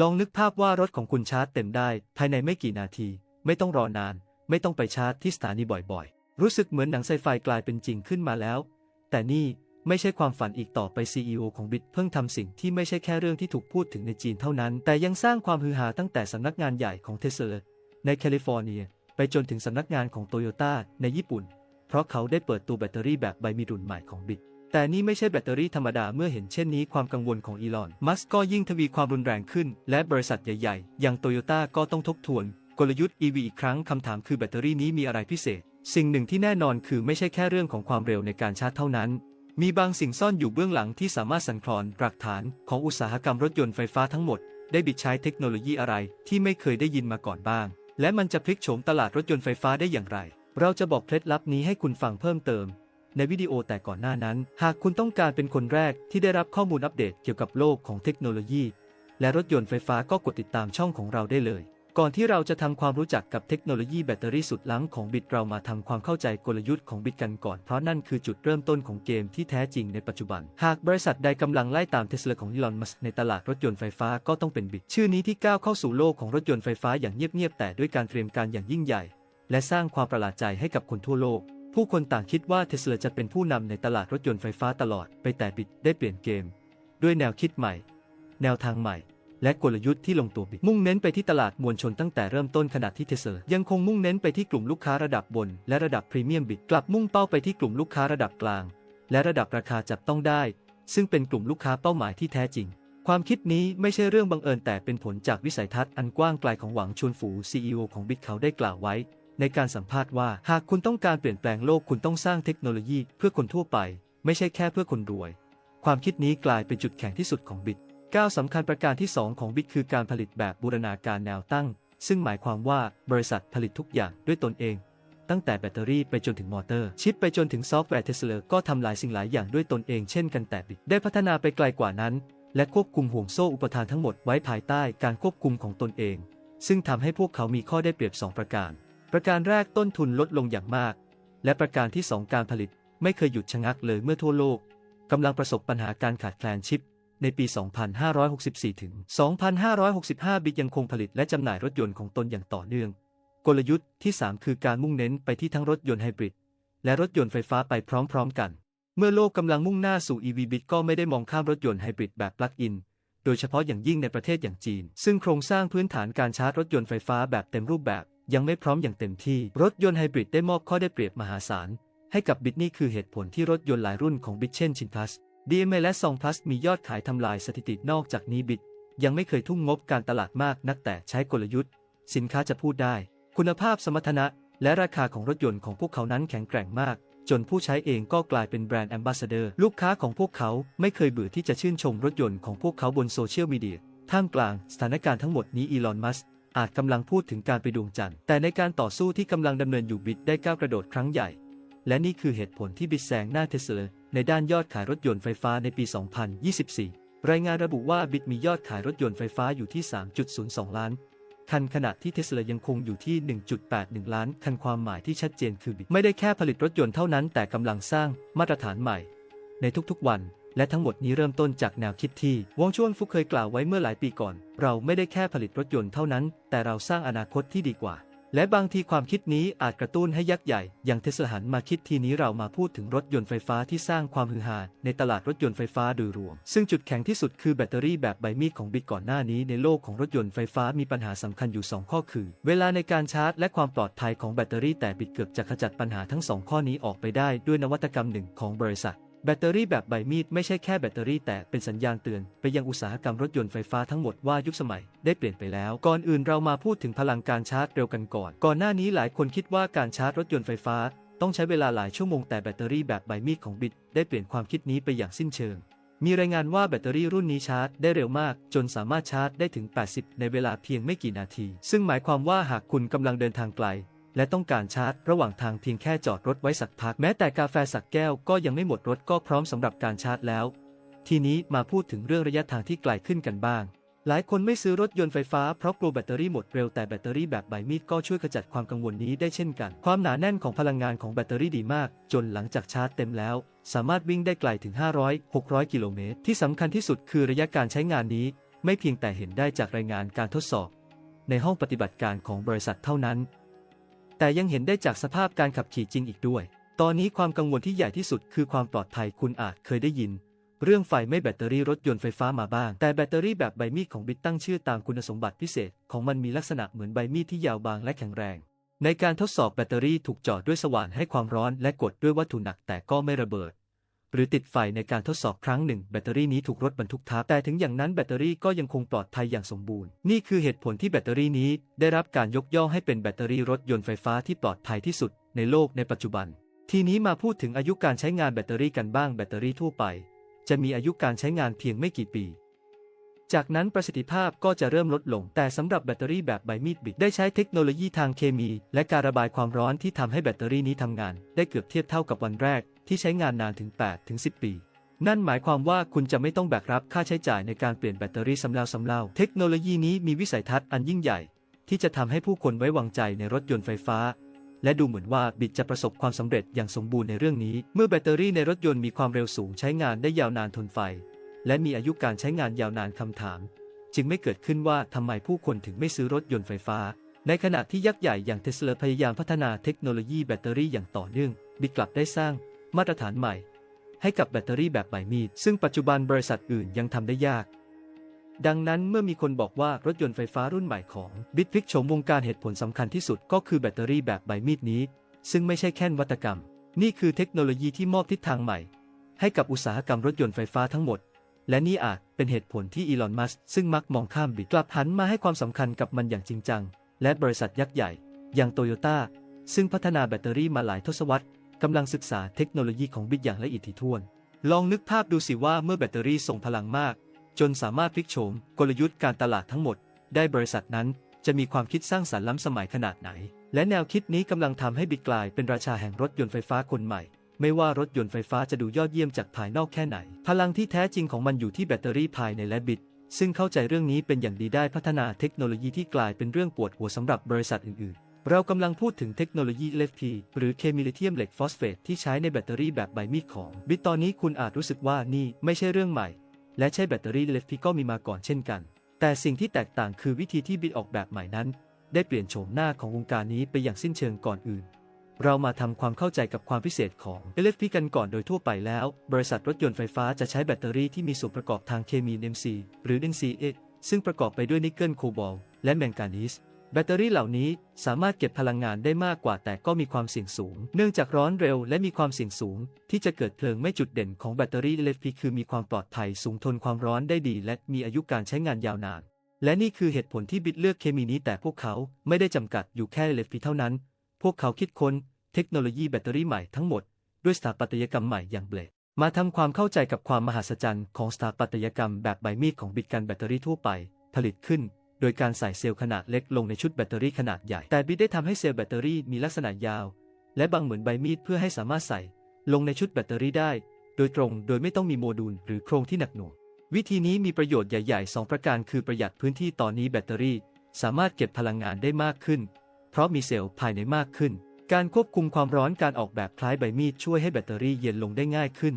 ลองนึกภาพว่ารถของคุณชาร์จเต็มได้ ภายในไม่กี่นาที ไม่ต้องรอนาน ไม่ต้องไปชาร์จที่สถานีบ่อยๆ รู้สึกเหมือนหนังไซไฟกลายเป็นจริงขึ้นมาแล้ว แต่นี่ไม่ใช่ความฝันอีกต่อไป CEO ของบิตเพิ่งทำสิ่งที่ไม่ใช่แค่เรื่องที่ถูกพูดถึงในจีนเท่านั้น แต่ยังสร้างความฮือฮาตั้งแต่สำนักงานใหญ่ของเทสลาในแคลิฟอร์เนีย ไปจนถึงสำนักงานของโตโยต้าในญี่ปุ่น เพราะเขาได้เปิดตัวแบตเตอรี่แบบใบมีรุ่นใหม่ของบิต แต่นี่ไม่ใช่แบตเตอรี่ธรรมดาเมื่อเห็นเช่นนี้ความกังวลของอีลอน มัสก์ก็ยิ่งทวีความรุนแรงขึ้น และบริษัทใหญ่ๆ อย่างโตโยต้าก็ต้องทบทวน กลยุทธ์ EV อีกครั้งคำถามคือแบตเตอรี่นี้มีอะไรพิเศษ สิ่งหนึ่งที่แน่นอนคือไม่ใช่แค่เรื่องของความเร็วในการชาร์จเท่านั้น มีบางสิ่งซ่อนอยู่เบื้องหลังที่สามารถสั่นคลอนหลักฐานของอุตสาหกรรมรถยนต์ไฟฟ้าทั้งหมด ได้บิดใช้เทคโนโลยีอะไรที่ไม่เคยได้ยินมาก่อนบ้าง และมันจะพลิกโฉมตลาดรถยนต์ไฟฟ้าได้อย่างไร เราจะบอกเคล็ดลับนี้ให้คุณฟังเพิ่มเติม ในวิดีโอแต่ก่อนหน้านั้น หากคุณต้องการเป็นคนแรกที่ได้รับข้อมูลอัปเดตเกี่ยวกับโลกของเทคโนโลยี และรถยนต์ไฟฟ้าก็กดติดตามช่องของเราได้เลย ก่อนที่เราจะทำความรู้จักกับเทคโนโลยีแบตเตอรี่สุดล้ำของบิตเรามาทำความเข้าใจกลยุทธ์ของบิตกันก่อนเพราะนั่นคือจุดเริ่มต้นของเกมที่แท้จริงในปัจจุบัน หากบริษัทใดกำลังไล่ตามเทสลาของอีลอนมัสในตลาดรถยนต์ไฟฟ้าก็ต้องเป็นบิตชื่อนี้ที่ก้าวเข้าสู่โลกของรถยนต์ไฟฟ้าอย่างเงียบๆแต่ด้วยการเตรียมการอย่างยิ่งใหญ่ และสร้างความประหลาดใจให้กับคนทั่วโลก ผู้คนต่างคิดว่าเทสลาจะเป็นผู้นำในตลาดรถยนต์ไฟฟ้าตลอดไปแต่บิตได้เปลี่ยนเกม ด้วยแนวคิดใหม่ แนวทางใหม่ และกลยุทธ์ที่ลงตัวบิตมุ่งเน้นไปที่ตลาดมวลชนตั้งแต่เริ่มต้นขณะที่เทสลายังคงมุ่งเน้นไปที่กลุ่มลูกค้าระดับบน และระดับพรีเมียมบิตกลับมุ่งเป้าไปที่กลุ่มลูกค้าระดับกลาง และระดับราคาจับต้องได้ ซึ่งเป็นกลุ่มลูกค้าเป้าหมายที่แท้จริงความคิดนี้ไม่ใช่เรื่องบังเอิญแต่เป็นผลจากวิสัยทัศน์อันกว้างไกลของหวังชวนฝู CEO ของบิตเขาได้กล่าวไว้ ในการสัมภาษณ์ว่า หากคุณต้องการเปลี่ยนแปลงโลกคุณต้องสร้างเทคโนโลยีเพื่อคนทั่วไป ไม่ใช่แค่เพื่อคนรวย ความคิดนี้กลายเป็นจุดแข็งที่สุดของบิตก้าวสำคัญประการที่ 2 ของบิตคือการผลิตแบบบูรณาการแนวตั้ง ซึ่งหมายความว่าบริษัทผลิตทุกอย่างด้วยตนเอง ตั้งแต่แบตเตอรี่ไปจนถึงมอเตอร์ ชิปไปจนถึงซอฟต์แวร์เทสลาก็ทำหลายสิ่งหลายอย่างด้วยตนเองเช่นกันแต่บิตได้พัฒนาไปไกลกว่านั้น และควบคุมห่วงโซ่อุปทานทั้งหมดไว้ภายใต้การควบคุมของตนเอง ซึ่งทำให้พวกเขามีข้อได้เปรียบ 2 ประการ ประการแรกต้นทุนลดลงอย่างมาก และประการที่ 2 การผลิตไม่เคยหยุดชะงักเลยเมื่อทั่วโลกกำลังประสบปัญหาการขาดแคลนชิป ในปี 2564 ถึง 2565 บิตยังคงผลิตและจำหน่ายรถยนต์ของตนอย่างต่อเนื่อง กลยุทธ์ที่ 3 คือการมุ่งเน้นไปที่ทั้งรถยนต์ไฮบริดและรถยนต์ไฟฟ้าไปพร้อมๆกัน เมื่อโลกกำลังมุ่งหน้าสู่ EV บิตก็ไม่ได้มองข้ามรถยนต์ไฮบริดแบบปลั๊กอิน โดยเฉพาะอย่างยิ่งในประเทศอย่างจีน ซึ่งโครงสร้างพื้นฐานการชาร์จรถยนต์ไฟฟ้าแบบเต็มรูปแบบ ยังไม่พร้อมอย่างเต็มที่ รถยนต์ไฮบริดได้มอบข้อได้เปรียบมหาศาล ให้กับบิตนี่คือเหตุผลที่รถยนต์หลายรุ่นของบิตเช่นชินพลัส DMA และซองพลัสมียอดขายทำลายสถิตินอกจากนี้บิตยังไม่เคยทุ่มงบการตลาดมากนักแต่ใช้กลยุทธ์ สินค้าจะพูดได้ คุณภาพสมรรถนะ และราคาของรถยนต์ของพวกเขานั้นแข็งแกร่งมาก จนผู้ใช้เองก็กลายเป็นแบรนด์แอมบาสเดอร์ ลูกค้าของพวกเขาไม่เคยเบื่อที่จะชื่นชมรถยนต์ของพวกเขาบนโซเชียลมีเดียท่ามกลางสถานการณ์ทั้งหมดนี้อีลอน มัส อาจกำลังพูดถึงการไปดวงจันทร์ แต่ในการต่อสู้ที่กำลังดำเนินอยู่บิตได้ก้าวกระโดดครั้งใหญ่ และนี่คือเหตุผลที่บิตแซงหน้าเทสลาในด้านยอดขายรถยนต์ไฟฟ้าในปี 2024 รายงานระบุว่าบิตมียอดขายรถยนต์ไฟฟ้าอยู่ที่ 3.02 ล้านคันขณะที่เทสลายังคงอยู่ที่ 1.81 ล้านคันความหมายที่ชัดเจนคือบิตไม่ได้แค่ผลิตรถยนต์เท่านั้นแต่กำลังสร้างมาตรฐานใหม่ ในทุกๆวัน และทั้งหมดนี้เริ่มต้นจากแนวคิดที่วงชวนฟุกเคยกล่าวไว้เมื่อหลายปีก่อน เราไม่ได้แค่ผลิตรถยนต์เท่านั้น แต่เราสร้างอนาคตที่ดีกว่า และบางทีความคิดนี้อาจกระตุ้นให้ยักษ์ใหญ่ อย่างเทสลาหันมาคิดทีนี้เรามาพูดถึงรถยนต์ไฟฟ้าที่สร้างความฮือฮาในตลาดรถยนต์ไฟฟ้าโดยรวม ซึ่งจุดแข็งที่สุดคือแบตเตอรี่แบบใบมีดของบิตก่อนหน้านี้ในโลกของรถยนต์ไฟฟ้ามีปัญหาสำคัญอยู่ 2 ข้อคือ เวลาในการชาร์จ และความปลอดภัยของแบตเตอรี่แต่บิตเกือบจะขจัดปัญหาทั้ง 2 ข้อนี้ออกไปได้ด้วยนวัตกรรมหนึ่งของบริษัท แบตเตอรี่แบบใบมีดไม่ใช่แค่แบตเตอรี่แต่เป็นสัญญาณเตือนไปยังอุตสาหกรรมรถยนต์ไฟฟ้าทั้งหมดว่ายุคสมัยได้เปลี่ยนไปแล้ว ก่อนอื่นเรามาพูดถึงพลังการชาร์จเร็วกันก่อน ก่อนหน้านี้หลายคนคิดว่าการชาร์จรถยนต์ไฟฟ้า ต้องใช้เวลาหลายชั่วโมงแต่แบตเตอรี่แบบใบมีดของบิตได้เปลี่ยนความคิดนี้ไปอย่างสิ้นเชิง มีรายงานว่าแบตเตอรี่รุ่นนี้ชาร์จได้เร็วมาก จนสามารถชาร์จได้ถึง 80 ในเวลาเพียงไม่กี่นาที ซึ่งหมายความว่าหากคุณกำลังเดินทางไกล และต้องการชาร์จระหว่างทางเพียงแค่จอดรถไว้สักพัก แม้แต่กาแฟสักแก้วก็ยังไม่หมดรถก็พร้อมสำหรับการชาร์จแล้ว ทีนี้มาพูดถึงเรื่องระยะทางที่ไกลขึ้นกันบ้าง หลายคนไม่ซื้อรถยนต์ไฟฟ้าเพราะกลัวแบตเตอรี่หมดเร็วแต่แบตเตอรี่แบบใบมีดก็ช่วยขจัดความกังวลนี้ได้เช่นกัน ความหนาแน่นของพลังงานของแบตเตอรี่ดีมาก จนหลังจากชาร์จเต็มแล้ว สามารถวิ่งได้ไกลถึง 500-600 กิโลเมตรที่สำคัญที่สุดคือระยะการใช้งานนี้ไไม่เพียงแต่เห็นได้จากรายงานการทดสอบ ในห้องปฏิบัติการของบริษัทเท่านั้น แต่ยังเห็นได้จากสภาพการขับขี่จริงอีกด้วย ตอนนี้ความกังวลที่ใหญ่ที่สุดคือความปลอดภัยคุณอาจเคยได้ยิน เรื่องไฟไม่แบตเตอรี่รถยนต์ไฟฟ้ามาบ้าง แต่แบตเตอรี่แบบใบมีดของบิตตั้งชื่อตามคุณสมบัติพิเศษ ของมันมีลักษณะเหมือนใบมีดที่ยาวบางและแข็งแรง ในการทดสอบแบตเตอรี่ถูกจอดด้วยสว่านให้ความร้อนและกดด้วยวัตถุหนักแต่ก็ไม่ระเบิด หรือติดไฟในการทดสอบครั้งหนึ่ง แบตเตอรี่นี้ถูกรถบรรทุกทับแต่ถึงอย่างนั้นแบตเตอรี่ก็ยังคงปลอดภัยอย่างสมบูรณ์ นี่คือเหตุผลที่แบตเตอรี่นี้ได้รับการยกย่องให้เป็นแบตเตอรี่รถยนต์ไฟฟ้าที่ปลอดภัยที่สุดในโลกในปัจจุบัน ทีนี้มาพูดถึงอายุการใช้งานแบตเตอรี่กันบ้างแบตเตอรี่ทั่วไป จะมีอายุการใช้งานเพียงไม่กี่ปี จากนั้นประสิทธิภาพก็จะเริ่มลดลง แต่สำหรับแบตเตอรี่แบบใบมีดบิดได้ใช้เทคโนโลยีทางเคมี และการระบายความร้อนที่ทำให้แบตเตอรี่นี้ทำงาน ได้เกือบเทียบเท่ากับวันแรก ที่ใช้งานนานถึง 8 ถึง 10 ปี นั่นหมายความว่าคุณจะไม่ต้องแบกรับค่าใช้จ่ายในการเปลี่ยนแบตเตอรี่ซ้ำแล้วซ้ำเล่าเทคโนโลยีนี้มีวิสัยทัศน์อันยิ่งใหญ่ ที่จะทำให้ผู้คนไว้วางใจในรถยนต์ไฟฟ้าและดูเหมือนว่าบิดจะประสบความสำเร็จอย่างสมบูรณ์ในเรื่องนี้ เมื่อแบตเตอรี่ในรถยนต์มีความเร็วสูงใช้งานได้ยาวนานทนไฟ และมีอายุการใช้งานยาวนานคำถาม จึงไม่เกิดขึ้นว่าทำไมผู้คนถึงไม่ซื้อรถยนต์ไฟฟ้า ในขณะที่ยักษ์ใหญ่อย่างเทสลาพยายามพัฒนาเทคโนโลยีแบตเตอรี่อย่างต่อเนื่องบิดกลับได้สร้างมาตรฐานใหม่ ให้กับแบตเตอรี่แบบใบมีดซึ่งปัจจุบันบริษัทอื่นยังทำได้ยาก ดังนั้นเมื่อมีคนบอกว่ารถยนต์ไฟฟ้ารุ่นใหม่ของบิดพลิกโฉมวงการเหตุผลสำคัญที่สุดก็คือแบตเตอรี่แบบใบมีดนี้ ซึ่งไม่ใช่แค่นวัตกรรม นี่คือเทคโนโลยีที่มอบทิศทางใหม่ ให้กับอุตสาหกรรมรถยนต์ไฟฟ้าทั้งหมด และนี่อาจเป็นเหตุผลที่อีลอน มัสก์ซึ่งมักมองข้ามบิดกลับหันมาให้ความสำคัญกับมันอย่างจริงจัง และบริษัทยักษ์ใหญ่ อย่างโตโยต้าซึ่งพัฒนาแบตเตอรี่มาหลายทศวรรษกำลังศึกษาเทคโนโลยีของบิดอย่างละเอียดถี่ถ้วน ลองนึกภาพดูสิว่าเมื่อแบตเตอรี่ส่งพลังมาก จนสามารถพลิกโฉมกลยุทธ์การตลาดทั้งหมด ได้บริษัทนั้นจะมีความคิดสร้างสรรค์ล้ำสมัยขนาดไหน และแนวคิดนี้กำลังทำให้บิดกลายเป็นราชาแห่งรถยนต์ไฟฟ้าคนใหม่ ไม่ว่ารถยนต์ไฟฟ้าจะดูยอดเยี่ยมจากภายนอกแค่ไหน พลังที่แท้จริงของมันอยู่ที่แบตเตอรี่ภายในและบิด ซึ่งเข้าใจเรื่องนี้เป็นอย่างดีได้พัฒนาเทคโนโลยีที่กลายเป็นเรื่องปวดหัวสำหรับบริษัทอื่นๆ เรากำลังพูดถึงเทคโนโลยี LFP หรือเคมีลิเธียมเหล็กฟอสเฟตที่ใช้ในแบตเตอรี่แบบใบมีดของบิดตอนนี้คุณอาจรู้สึกว่านี่ไม่ใช่เรื่องใหม่ และใช้แบตเตอรี่ LFP ก็มีมาก่อนเช่นกัน แต่สิ่งที่แตกต่างคือวิธีที่บิดออกแบบใหม่นั้น ได้เปลี่ยนโฉมหน้าของวงการนี้ไปอย่างสิ้นเชิงก่อนอื่น เรามาทำความเข้าใจกับความพิเศษของ LFP กันก่อนโดยทั่วไปแล้ว บริษัทรถยนต์ไฟฟ้าจะใช้แบตเตอรี่ที่มีส่วนประกอบทางเคมี NMC หรือ NCA ซึ่งประกอบไปด้วยนิกเกิลโคบอลและแมงกานีสแบตเตอรี่เหล่านี้สามารถเก็บพลังงานได้มากกว่าแต่ก็มีความเสี่ยงสูง เนื่องจากร้อนเร็วและมีความเสี่ยงสูง ที่จะเกิดเพลิงไม่จุดเด่นของแบตเตอรี่ LFP คือมีความปลอดภัยสูงทนความร้อนได้ดี และมีอายุการใช้งานยาวนาน และนี่คือเหตุผลที่บิดเลือกเคมีนี้แต่พวกเขาไม่ได้จำกัดอยู่แค่ LFP เท่านั้น พวกเขาคิดค้นเทคโนโลยีแบตเตอรี่ใหม่ทั้งหมด ด้วยสถาปัตยกรรมใหม่อย่างเบลดมาทำความเข้าใจกับความมหัศจรรย์ของสถาปัตยกรรมแบบใบมีดของบิดกันแบตเตอรี่ทั่วไป ผลิตขึ้น โดยการใส่เซลล์ขนาดเล็กลงในชุดแบตเตอรี่ขนาดใหญ่ แต่บิดได้ทำให้เซลล์แบตเตอรี่มีลักษณะยาว และบางเหมือนใบมีดเพื่อให้สามารถใส่ ลงในชุดแบตเตอรี่ได้ โดยตรงโดยไม่ต้องมีโมดูลหรือโครงที่หนักหน่วงวิธีนี้มีประโยชน์ใหญ่ๆ 2 ประการคือประหยัดพื้นที่ตอนนี้แบตเตอรี่ สามารถเก็บพลังงานได้มากขึ้น ราะมีเซลล์ภายในมากขึ้น การควบคุมความร้อนการออกแบบคล้ายใบมีดช่วยให้แบตเตอรี่เย็นลงได้ง่ายขึ้น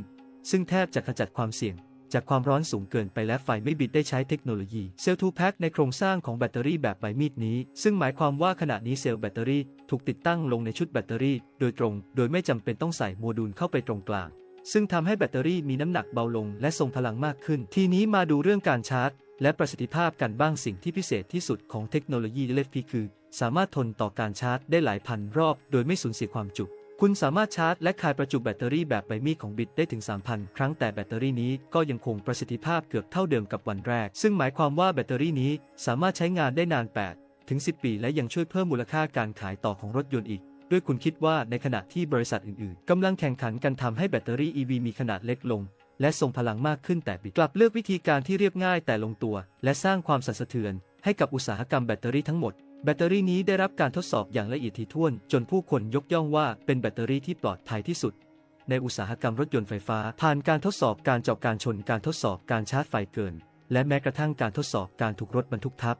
ซึ่งแทบจะขจัดความเสี่ยง จากความร้อนสูงเกินไปและไฟไม่บิดได้ใช้เทคโนโลยีเซลล์ทูแพ็คในโครงสร้างของแบตเตอรี่แบบใบมีดนี้ ซึ่งหมายความว่าขณะนี้เซลล์แบตเตอรี่ถูกติดตั้งลงในชุดแบตเตอรี่ โดยตรง โดยไม่จำเป็นต้องใส่โมดูลเข้าไปตรงกลางซึ่งทำให้แบตเตอรี่มีน้ำหนักเบาลงและทรงพลังมากขึ้น ทีนี้มาดูเรื่องการชาร์จ และประสิทธิภาพกันบ้างสิ่งที่พิเศษที่สุดของเทคโนโลยี LFP คือ สามารถทนต่อการชาร์จได้หลายพันรอบ โดยไม่สูญเสียความจุ คุณสามารถชาร์จและคายประจุแบตเตอรี่แบบใบมีดของบิตได้ถึง 3,000 ครั้งแต่แบตเตอรี่นี้ก็ยังคงประสิทธิภาพเกือบเท่าเดิมกับวันแรก ซึ่งหมายความว่าแบตเตอรี่นี้สามารถใช้งานได้นาน 8 ถึง 10 ปี และยังช่วยเพิ่มมูลค่าการขายต่อของรถยนต์อีกด้วยคุณคิดว่าในขณะที่บริษัทอื่นๆกำลังแข่งขันกันทำให้แบตเตอรี่ EV มีขนาดเล็กลง และทรงพลังมากขึ้นแต่บิตกลับเลือกวิธีการที่เรียบง่ายแต่ลงตัว และสร้างความสั่นสะเทือนให้กับอุตสาหกรรมแบตเตอรี่ทั้งหมด แบตเตอรี่นี้ได้รับการทดสอบอย่างละเอียดถี่ถ้วน จนผู้คนยกย่องว่าเป็นแบตเตอรี่ที่ปลอดภัยที่สุด ในอุตสาหกรรมรถยนต์ไฟฟ้า ผ่านการทดสอบการเจาะการชนการทดสอบการชาร์จไฟเกิน และแม้กระทั่งการทดสอบการถูกรถบรรทุกทับ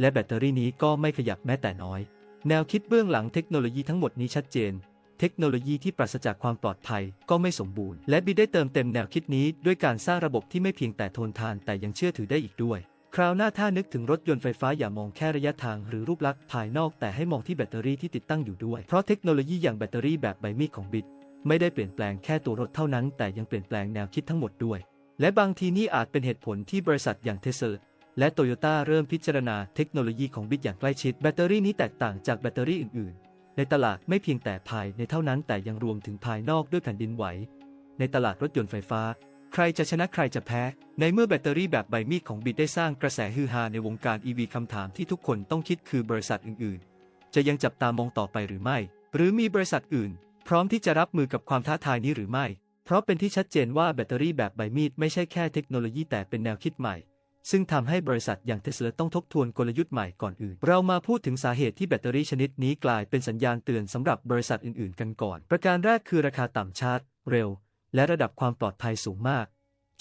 และแบตเตอรี่นี้ก็ไม่ขยับแม้แต่น้อย แนวคิดเบื้องหลังเทคโนโลยีทั้งหมดนี้ชัดเจน เทคโนโลยีที่ปราศจากความปลอดภัยก็ไม่สมบูรณ์ และบีได้เติมเต็มแนวคิดนี้ด้วยการสร้างระบบที่ไม่เพียงแต่ทนทานแต่ยังเชื่อถือได้อีกด้วย คราวหน้าถ้านึกถึงรถยนต์ไฟฟ้าอย่ามองแค่ระยะทางหรือรูปลักษณ์ภายนอกแต่ให้มองที่แบตเตอรี่ที่ติดตั้งอยู่ด้วย เพราะเทคโนโลยีอย่างแบตเตอรี่แบบใบมีดของบิตไม่ได้เปลี่ยนแปลงแค่ตัวรถเท่านั้น แต่ยังเปลี่ยนแปลงแนวคิดทั้งหมดด้วย และบางทีนี่อาจเป็นเหตุผลที่บริษัทอย่างเทสลาและโตโยต้าเริ่มพิจารณาเทคโนโลยีของบิตอย่างใกล้ชิดแบตเตอรี่นี้แตกต่างจากแบตเตอรี่อื่น ๆ ในตลาดไม่เพียงแต่ภายในเท่านั้นแต่ยังรวมถึงภายนอกด้วยแผ่นดินไหว ในตลาดรถยนต์ไฟฟ้า ใครจะชนะใครจะแพ้ ในเมื่อแบตเตอรี่แบบใบมีดของบิตได้สร้างกระแสฮือฮาในวงการ EV คำถามที่ทุกคนต้องคิดคือบริษัทอื่นๆ จะยังจับตามองต่อไปหรือไม่ หรือมีบริษัทอื่น พร้อมที่จะรับมือกับความท้าทายนี้หรือไม่ เพราะเป็นที่ชัดเจนว่าแบตเตอรี่แบบใบมีดไม่ใช่แค่เทคโนโลยีแต่เป็นแนวคิดใหม่ ซึ่งทำให้บริษัทอย่างเทสลาต้องทบทวนกลยุทธ์ใหม่ก่อนอื่น เรามาพูดถึงสาเหตุที่แบตเตอรี่ชนิดนี้กลายเป็นสัญญาณเตือนสำหรับ บริษัทอื่น ๆ กันก่อน ประการแรกคือราคาต่ำชาร์จเร็ว และระดับความปลอดภัยสูงมาก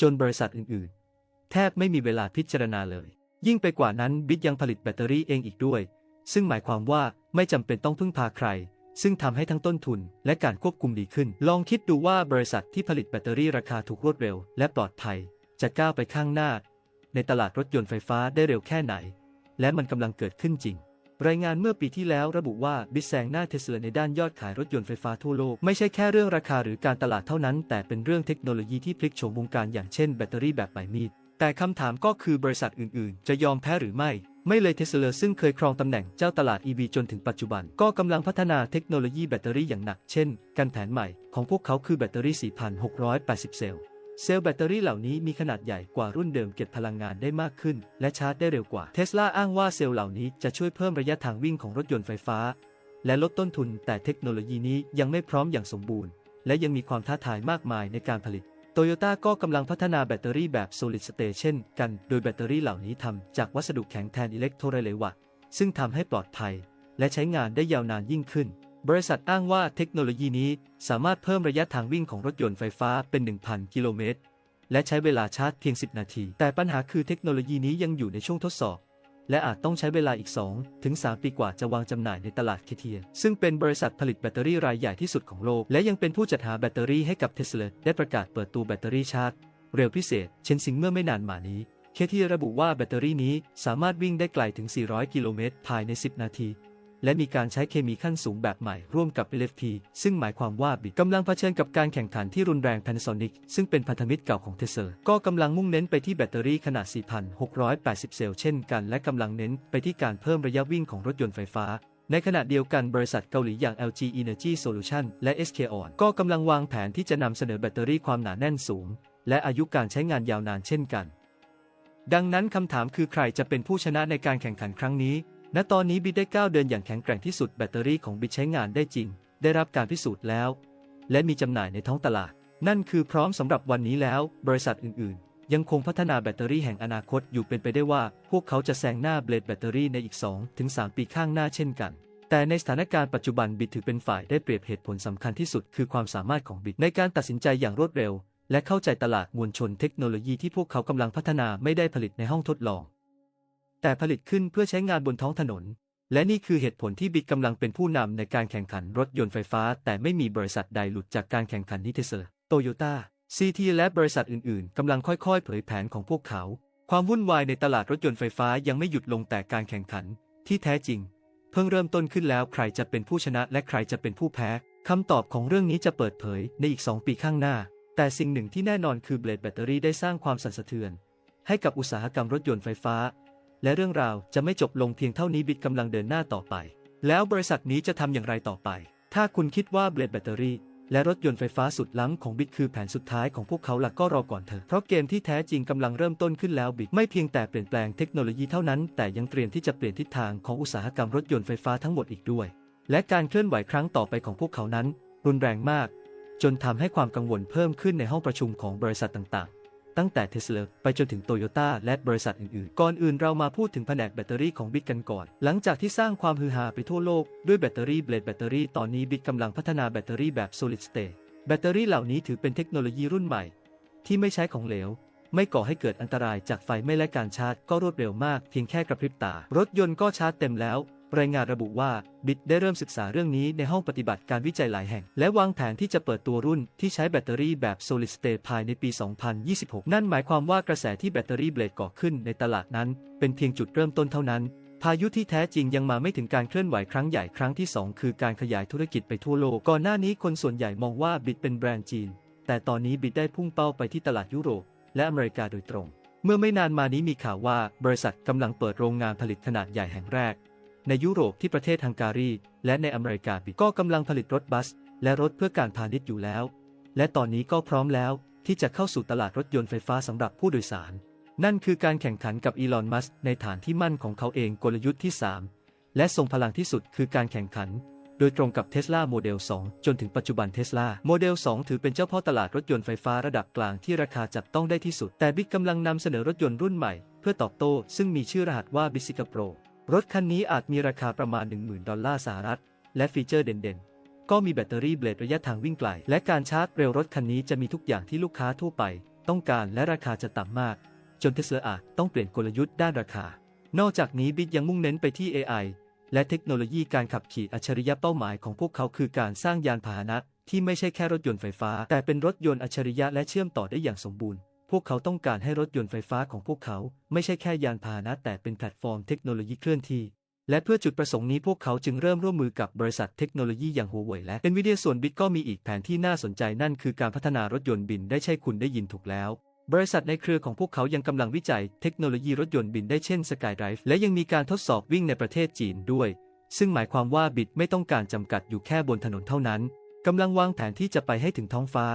จนบริษัทอื่นๆ แทบไม่มีเวลาพิจารณาเลย ยิ่งไปกว่านั้นบิตยังผลิตแบตเตอรี่เองอีกด้วย ซึ่งหมายความว่าไม่จำเป็นต้องพึ่งพาใคร ซึ่งทำให้ทั้งต้นทุนและการควบคุมดีขึ้น ลองคิดดูว่าบริษัทที่ผลิตแบตเตอรี่ราคาถูกรวดเร็ว และปลอดภัย จะก้าวไปข้างหน้า ในตลาดรถยนต์ไฟฟ้าได้เร็วแค่ไหน และมันกำลังเกิดขึ้นจริง รายงานเมื่อปีที่แล้วระบุว่าบิแซงหน้าเทสลาในด้านยอดขายรถยนต์ไฟฟ้าทั่วโลก ไม่ใช่แค่เรื่องราคาหรือการตลาดเท่านั้น แต่เป็นเรื่องเทคโนโลยีที่พลิกโฉมวงการอย่างเช่นแบตเตอรี่แบบใบมีด แต่คำถามก็คือบริษัทอื่นๆ จะยอมแพ้หรือไม่ ไม่เลยเทสลาซึ่งเคยครองตำแหน่งเจ้าตลาด EV จนถึงปัจจุบัน ก็กำลังพัฒนาเทคโนโลยีแบตเตอรี่อย่างหนัก เช่นกันแผนใหม่ของพวกเขาคือแบตเตอรี่ 4,680 เซลล์ เซลล์แบตเตอรี่เหล่านี้มีขนาดใหญ่กว่ารุ่นเดิมเก็บพลังงานได้มากขึ้น และชาร์จได้เร็วกว่าเทสลาอ้างว่าเซลล์เหล่านี้จะช่วยเพิ่มระยะทางวิ่งของรถยนต์ไฟฟ้า และลดต้นทุนแต่เทคโนโลยีนี้ยังไม่พร้อมอย่างสมบูรณ์ และยังมีความท้าทายมากมายในการผลิตโตโยต้าก็กำลังพัฒนาแบตเตอรี่แบบ solid state เช่นกัน โดยแบตเตอรี่เหล่านี้ทำจากวัสดุแข็งแทนอิเล็กโทรไลวัตซึ่งทำให้ปลอดภัย และใช้งานได้ยาวนานยิ่งขึ้น บริษัทอ้างว่าเทคโนโลยีนี้สามารถเพิ่มระยะทางวิ่งของรถยนต์ไฟฟ้าเป็น 1,000 กิโลเมตร และใช้เวลาชาร์จเพียง 10 นาที แต่ปัญหาคือเทคโนโลยีนี้ยังอยู่ในช่วงทดสอบ และอาจต้องใช้เวลาอีก 2 ถึง 3 ปีกว่าจะวางจำหน่ายในตลาดเคเทีย ซึ่งเป็นบริษัทผลิตแบตเตอรี่รายใหญ่ที่สุดของโลก และยังเป็นผู้จัดหาแบตเตอรี่ให้กับเทสลาได้ประกาศเปิดตัวแบตเตอรี่ชาร์จ เร็วพิเศษ เช่นซิงเมื่อไม่นานมานี้เคทีระบุว่าแบตเตอรี่นี้สามารถวิ่งได้ไกลถึง 400 กิโลเมตรภายใน 10 นาที และมีการใช้เคมีขั้นสูงแบบใหม่ร่วมกับ LFP ซึ่งหมายความว่าบิตกำลังเผชิญกับการแข่งขันที่รุนแรง Panasonic ซึ่งเป็นพันธมิตรเก่าของเทสลาก็กำลังมุ่งเน้นไปที่แบตเตอรี่ขนาด 4,680 เซลล์เช่นกัน และกำลังเน้นไปที่การเพิ่มระยะวิ่งของรถยนต์ไฟฟ้าในขณะเดียวกันบริษัทเกาหลีอย่าง LG Energy Solution และ SK On ก็กำลังวางแผนที่จะนำเสนอแบตเตอรี่ความหนาแน่นสูง และอายุการใช้งานยาวนานเช่นกัน ดังนั้นคำถามคือใครจะเป็นผู้ชนะในการแข่งขันครั้งนี้ ณตอนนี้บิตได้ก้าวเดินอย่างแข็งแกร่งที่สุดแบตเตอรี่ของบิตใช้งานได้จริง ได้รับการพิสูจน์แล้ว และมีจำหน่ายในท้องตลาด นั่นคือพร้อมสำหรับวันนี้แล้ว บริษัทอื่น ๆ ยังคงพัฒนาแบตเตอรี่แห่งอนาคตอยู่เป็นไปได้ว่า พวกเขาจะแซงหน้าเบลดแบตเตอรี่ในอีก 2-3 ปีข้างหน้าเช่นกันแต่ในสถานการณ์ปัจจุบันบิตถือเป็นฝ่ายได้เปรียบเหตุผลสำคัญที่สุด คือความสามารถของบิตในการตัดสินใจอย่างรวดเร็ว และเข้าใจตลาดมวลชนเทคโนโลยีที่พวกเขากำลังพัฒนาไม่ได้ผลิตในห้องทดลอง แต่ผลิตขึ้นเพื่อใช้งานบนท้องถนน และนี่คือเหตุผลที่บิตกำลังเป็นผู้นำในการแข่งขันรถยนต์ไฟฟ้า แต่ไม่มีบริษัทใดหลุดจากการแข่งขันนี้เทสลาโตโยต้าซีทีและบริษัทอื่นๆ กำลังค่อยๆ เผยแผนของพวกเขา ความวุ่นวายในตลาดรถยนต์ไฟฟ้ายังไม่หยุดลงแต่การแข่งขัน ที่แท้จริง เพิ่งเริ่มต้นขึ้นแล้วใครจะเป็นผู้ชนะและใครจะเป็นผู้แพ้คำตอบของเรื่องนี้จะเปิดเผยในอีก 2 ปีข้างหน้า แต่สิ่งหนึ่งที่แน่นอนคือเบลดแบตเตอรี่ได้สร้างความสั่นสะเทือน ให้กับอุตสาหกรรมรถยนต์ไฟฟ้า และเรื่องราวจะไม่จบลงเพียงเท่านี้บิตกำลังเดินหน้าต่อไป แล้วบริษัทนี้จะทำอย่างไรต่อไป ถ้าคุณคิดว่าเบลดแบตเตอรี่และรถยนต์ไฟฟ้าสุดล้ำของบิตคือแผนสุดท้ายของพวกเขาหลักก็รอก่อนเถอะ เพราะเกมที่แท้จริงกำลังเริ่มต้นขึ้นแล้วบิตไม่เพียงแต่เปลี่ยนแปลงเทคโนโลยีเท่านั้น แต่ยังเตรียมที่จะเปลี่ยนทิศทางของอุตสาหกรรมรถยนต์ไฟฟ้าทั้งหมดอีกด้วย และการเคลื่อนไหวครั้งต่อไปของพวกเขานั้น รุนแรงมาก จนทำให้ความกังวลเพิ่มขึ้นในห้องประชุมของบริษัทต่างๆ ตั้งแต่เทสลาไปจนถึงโตโยต้าและบริษัทอื่นๆ ก่อนอื่นเรามาพูดถึงแผนกแบตเตอรี่ของบิตกันก่อน หลังจากที่สร้างความฮือฮาไปทั่วโลกด้วยแบตเตอรี่เบลดแบตเตอรี่ตอนนี้บิตกำลังพัฒนาแบตเตอรี่แบบ solid state แบตเตอรี่เหล่านี้ถือเป็นเทคโนโลยีรุ่นใหม่ ที่ไม่ใช้ของเหลว ไม่ก่อให้เกิดอันตรายจากไฟไหม้และการชาร์จก็รวดเร็วมากเพียงแค่กระพริบตา รถยนต์ก็ชาร์จเต็มแล้ว รายงานระบุว่าบิตได้เริ่มศึกษาเรื่องนี้ในห้องปฏิบัติการวิจัยหลายแห่ง และวางแผนที่จะเปิดตัวรุ่นที่ใช้แบตเตอรี่แบบ solid state ภายในปี 2026 นั่นหมายความว่ากระแสที่แบตเตอรี่เบลดก่อขึ้นในตลาดนั้น เป็นเพียงจุดเริ่มต้นเท่านั้น พายุที่แท้จริงยังมาไม่ถึงการเคลื่อนไหวครั้งใหญ่ครั้งที่ 2 คือการขยายธุรกิจไปทั่วโลกก่อนหน้านี้คนส่วนใหญ่มองว่าบิตเป็นแบรนด์จีน แต่ตอนนี้บิตได้พุ่งเป้าไปที่ตลาดยุโรป และอเมริกาโดยตรง เมื่อไม่นานมานี้มีข่าวว่าบริษัทกำลังเปิดโรงงานผลิตขนาดใหญ่แห่งแรก ในยุโรปที่ประเทศฮังการี และในอเมริกาบิตก็กำลังผลิตรถบัส และรถเพื่อการพาณิชย์อยู่แล้ว และตอนนี้ก็พร้อมแล้วที่จะเข้าสู่ตลาดรถยนต์ไฟฟ้าสำหรับผู้โดยสาร นั่นคือการแข่งขันกับอีลอนมัสในฐานที่มั่นของเขาเองกลยุทธ์ที่ 3 และทรงพลังที่สุดคือการแข่งขัน โดยตรงกับ Tesla Model 2 จนถึงปัจจุบัน Tesla Model 2 ถือเป็นเจ้าพ่อตลาดรถยนต์ไฟฟ้าระดับกลางที่ราคาจับต้องได้ที่สุด แต่บิ๊กกำลังนำเสนอรถยนต์รุ่นใหม่ เพื่อตอบโต้ซึ่งมีชื่อรหัสว่า b i s i c a Pro รถคันนี้อาจมีราคาประมาณ 10,000 ดอลลาร์สหรัฐ และฟีเจอร์เด่นๆ ก็มีแบตเตอรี่เบลดระยะทางวิ่งไกล และการชาร์จเร็วรถคันนี้จะมีทุกอย่างที่ลูกค้าทั่วไป ต้องการและราคาจะต่ำมาก จนเทสลาอาจต้องเปลี่ยนกลยุทธ์ด้านราคา นอกจากนี้บิ๊กยังมุ่งเน้นไปที่ AI และเทคโนโลยีการขับขี่อัจฉริยะเป้าหมายของพวกเขาคือการสร้างยานพาหนะที่ไม่ใช่แค่รถยนต์ไฟฟ้า แต่เป็นรถยนต์อัจฉริยะและเชื่อมต่อได้อย่างสมบูรณ์ พวกเขาต้องการให้รถยนต์ไฟฟ้าของพวกเขาไม่ใช่แค่ยานพาหนะแต่เป็นแพลตฟอร์มเทคโนโลยีเคลื่อนที่และเพื่อจุดประสงค์นี้พวกเขาจึงเริ่มร่วมมือกับบริษัทเทคโนโลยีอย่าง Huawei และ Nvidia ส่วนบิตก็มีอีกแผนที่น่าสนใจนั่นคือการพัฒนารถยนต์บินได้ใช่คุณได้ยินถูกแล้ว บริษัทในเครือของพวกเขายังกำลังวิจัยเทคโนโลยีรถยนต์บินได้เช่น SkyDrive และยังมีการทดสอบวิ่งในประเทศจีนด้วย ซึ่งหมายความว่าบิตไม่ต้องการจำกัดอยู่แค่บนถนนเท่านั้นกำลังวางแผนที่จะไปให้ถึงท้องฟ้า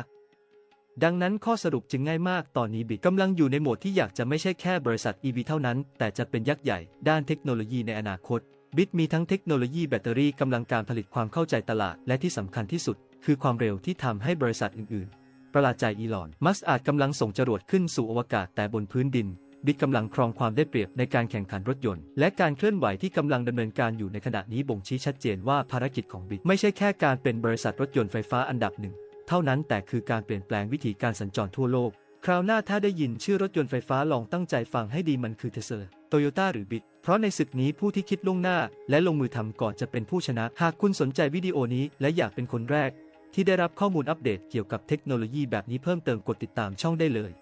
ดังนั้นข้อสรุปจึงง่ายมากตอนนี้บิตกำลังอยู่ในโหมดที่อยากจะไม่ใช่แค่บริษัท EV เท่านั้น แต่จะเป็นยักษ์ใหญ่ด้านเทคโนโลยีในอนาคต บิตมีทั้งเทคโนโลยีแบตเตอรี่กำลังการผลิตความเข้าใจตลาด และที่สำคัญที่สุด คือความเร็วที่ทำให้บริษัทอื่น ๆ ประหลาดใจอีลอน มัสอาจกำลังส่งจรวดขึ้นสู่อวกาศแต่บนพื้นดิน บิตกำลังครองความได้เปรียบในการแข่งขันรถยนต์ และการเคลื่อนไหวที่กำลังดำเนินการอยู่ในขณะนี้บ่งชี้ชัดเจนว่าภารกิจของบิตไม่ใช่แค่การเป็นบริษัทรถยนต์ไฟฟ้าอันดับหนึ่ง เท่านั้นแต่คือการเปลี่ยนแปลงวิธีการสัญจรทั่วโลก คราวหน้าถ้าได้ยินชื่อรถยนต์ไฟฟ้าลองตั้งใจฟังให้ดีมันคือเทสลาโตโยต้าหรือบิตเพราะในศึกนี้ผู้ที่คิดล่วงหน้า และลงมือทำก่อนจะเป็นผู้ชนะ หากคุณสนใจวิดีโอนี้และอยากเป็นคนแรก ที่ได้รับข้อมูลอัปเดตเกี่ยวกับเทคโนโลยีแบบนี้เพิ่มเติมกดติดตามช่องได้เลย